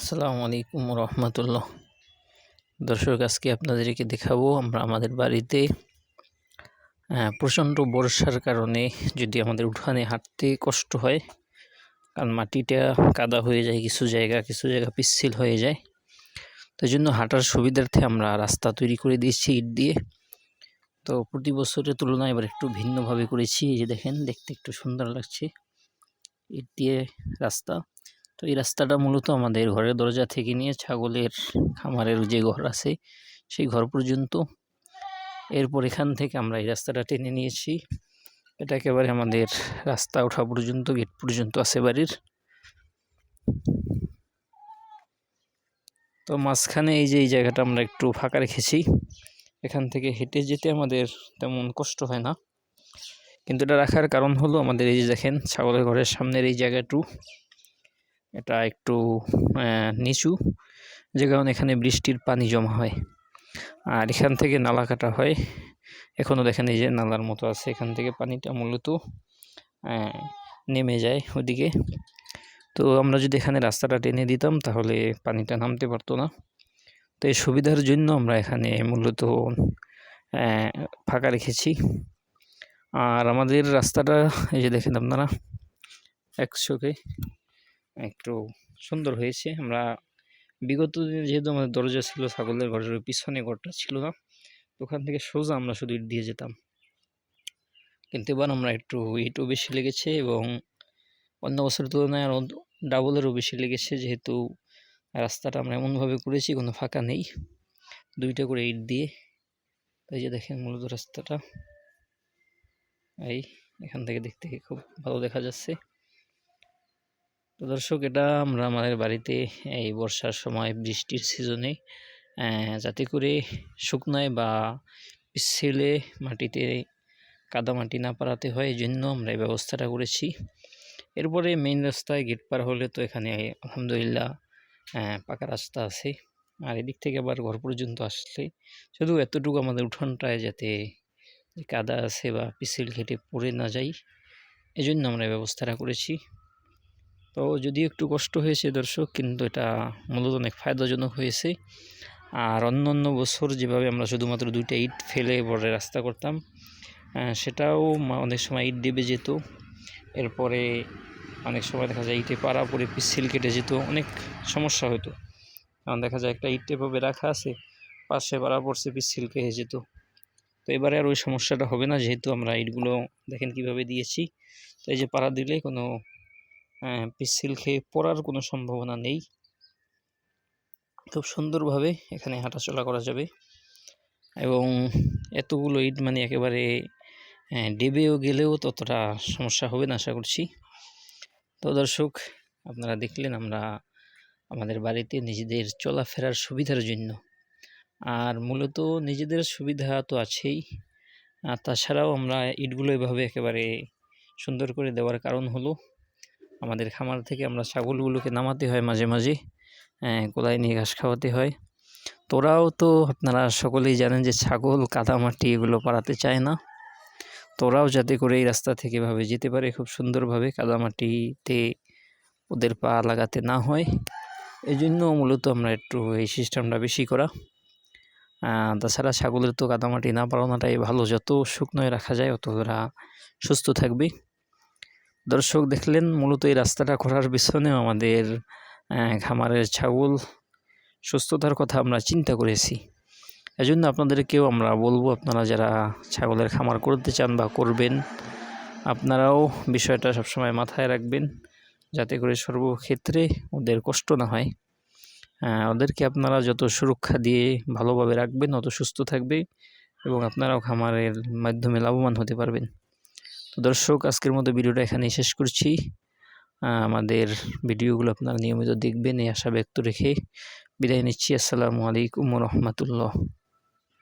আসসালামু আলাইকুম রহমতুল্লাহ। দর্শক, আজকে আপনাদেরকে দেখাবো আমরা আমাদের বাড়িতে প্রচণ্ড বর্ষার কারণে যদি আমাদের উঠানে হাঁটতে কষ্ট হয়, কারণ মাটিটা কাদা হয়ে যায়, কিছু জায়গা কিছু জায়গা পিচ্ছিল হয়ে যায়, তাই জন্য হাঁটার সুবিধার্থে আমরা রাস্তা তৈরি করে দিয়েছি ইট দিয়ে। তো প্রতি বছরের তুলনায় এবার একটু ভিন্নভাবে করেছি, এই যে দেখেন, দেখতে একটু সুন্দর লাগছে। ইট দিয়ে রাস্তা। তো এই রাস্তাটা মূলত আমাদের ঘরের দরজা থেকে নিয়ে ছাগলের খামারের যে ঘর আছে, সেই ঘর পর্যন্ত। এরপর এখান থেকে আমরা এই রাস্তাটা টেনে নিয়েছি। এটা একেবারে আমাদের রাস্তা ওঠা পর্যন্ত, গেট পর্যন্ত আছে বাড়ির। তো মাঝখানে এই যে, এই জায়গাটা আমরা একটু ফাঁকা রেখেছি। এখান থেকে হেঁটে যেতে আমাদের তেমন কষ্ট হয় না। কিন্তু এটা রাখার কারণ হলো আমাদের এই যে দেখেন, ছাগলের ঘরের সামনের এই জায়গাটু। এটা একটু নিচু। যে কারণে এখানে বৃষ্টির পানি জমা হয়। আর এখান থেকে নালা কাটা হয়। এখনও দেখেন এই যে নালার মতো আছে। এখান থেকে পানিটা মূলত নেমে যায় ওদিকে। তো আমরা যদি এখানে রাস্তাটা টেনে দিতাম, তাহলে পানিটা নামতে পারতো না। তো এই সুবিধার জন্য আমরা এখানে মূলত ফাঁকা রেখেছি। আর আমাদের রাস্তাটা, এই যে দেখেন আপনারা, একশোকে একটু সুন্দর হয়েছে। আমরা বিগত দিনে যেহেতু আমাদের দরজা ছিল, ছাগলের ঘরের পিছনে ঘরটা ছিল না ওখান থেকে সোজা আমরা শুধু ইট দিয়ে যেতাম। কিন্তু এবার আমরা একটু ইটও বেশি লেগেছে এবং অন্য বছরের তুলনায় আরও ডাবলেরও বেশি লেগেছে। যেহেতু রাস্তাটা আমরা এমনভাবে করেছি, কোনো ফাঁকা নেই, দুইটা করে ইট দিয়ে। তাই যে দেখেন মূলত রাস্তাটা। এই এখান থেকে দেখতে খুব ভালো দেখা যাচ্ছে। তো দর্শক, এটা আমরা আমাদের বাড়িতে এই বর্ষার সময় বৃষ্টির সিজনে যাতে করে শুকনায় বা পিচ্ছিলে মাটিতে কাদা মাটি না পারাতে হয় এই জন্য আমরা এই ব্যবস্থাটা করেছি। এরপরে মেইন রাস্তায় গেট পার হলে তো এখানে আলহামদুলিল্লাহ পাকা রাস্তা আছে। আর এদিক থেকে আবার ঘর পর্যন্ত আসলে শুধু এতটুকু আমাদের উঠোনটায় যাতে কাদা আছে বা পিছিল খেটে পড়ে না যাই এই জন্য আমরা এই ব্যবস্থাটা করেছি। তো যদিও একটু কষ্ট হয়েছে দর্শক, কিন্তু এটা মূলত অনেক ফায়দাজনক হয়েছে। আর অন্য অন্য বছর যেভাবে আমরা শুধুমাত্র দুইটা ইট ফেলে পরে রাস্তা করতাম সেটাও অনেক সময় ইট দেবে যেত এরপরে অনেক সময় দেখা যায় ইটে পাড়া পরে পিচ্ছিল কেটে যেত, অনেক সমস্যা হতো কারণ দেখা যায় একটা ইট এভাবে রাখা আছে, পাশে পাড়া পড়ছে, পিচ্ছিল কেটে যেত। তো এবারে আর ওই সমস্যাটা হবে না, যেহেতু আমরা ইটগুলো দেখেন কীভাবে দিয়েছি। তো এই যে পাড়া দিলে কোনো পিচ্ছিল খেয়ে পড়ার কোনো সম্ভাবনা নেই। খুব সুন্দরভাবে এখানে হাঁটাচলা করা যাবে। এবং এতগুলো ইট মানে একেবারে আহ, ডেবেও গেলেও ততটা সমস্যা হবে না আশা করছি। তো দর্শক আপনারা দেখলেন আমরা আমাদের বাড়িতে নিজেদের চলাফেরার সুবিধার জন্য। আর মূলত নিজেদের সুবিধা তো আছেই। আর তাছাড়াও আমরা ইটগুলো এভাবে একেবারে সুন্দর করে দেওয়ার কারণ হলো আমাদের খামার থেকে আমরা ছাগলগুলোকে নামাতে হয় মাঝে মাঝে আহ, কোলায় নিয়ে ঘাস খাওয়াতে হয়। তোরাও তো আপনারা সকলেই জানেন যে ছাগল কাদামাটি এগুলো পাড়াতে চায় না। তোরাও যাতে করে এই রাস্তা থেকে এভাবে যেতে পারে খুব সুন্দরভাবে কাদামাটিতে ওদের পা লাগাতে না হয়। এই জন্য মূলত আমরা একটু এই সিস্টেমটা বেশি করা। তাছাড়া ছাগলের তো কাদামাটি না পালানোটাই ভালো। যত শুকনোয় রাখা যায় অত ওরা সুস্থ থাকবে। দর্শক দেখলেন, মূলত এই রাস্তাটা করার পিছনেও আমাদের খামারের ছাগল সুস্থতার কথা আমরা চিন্তা করেছি। এজন্য আপনাদেরকেও আমরা বলব, আপনারা যারা ছাগলের খামার করতে চান বা করবেন, আপনারাও বিষয়টা সবসময় মাথায় রাখবেন, যাতে করে সর্বক্ষেত্রে ওদের কষ্ট না হয়। ওদেরকে আপনারা যত সুরক্ষা দিয়ে ভালোভাবে রাখবেন, অত সুস্থ থাকবে এবং আপনারাও খামারের মাধ্যমে লাভবান হতে পারবেন। তো দর্শক, আজকের মতো ভিডিওটা এখানেই শেষ করছি। আমাদের ভিডিওগুলো আপনারা নিয়মিত দেখবেন, এই আশা ব্যক্ত রেখে বিদায় নিচ্ছি। আসসালামু আলাইকুম রহমতুল্লাহ।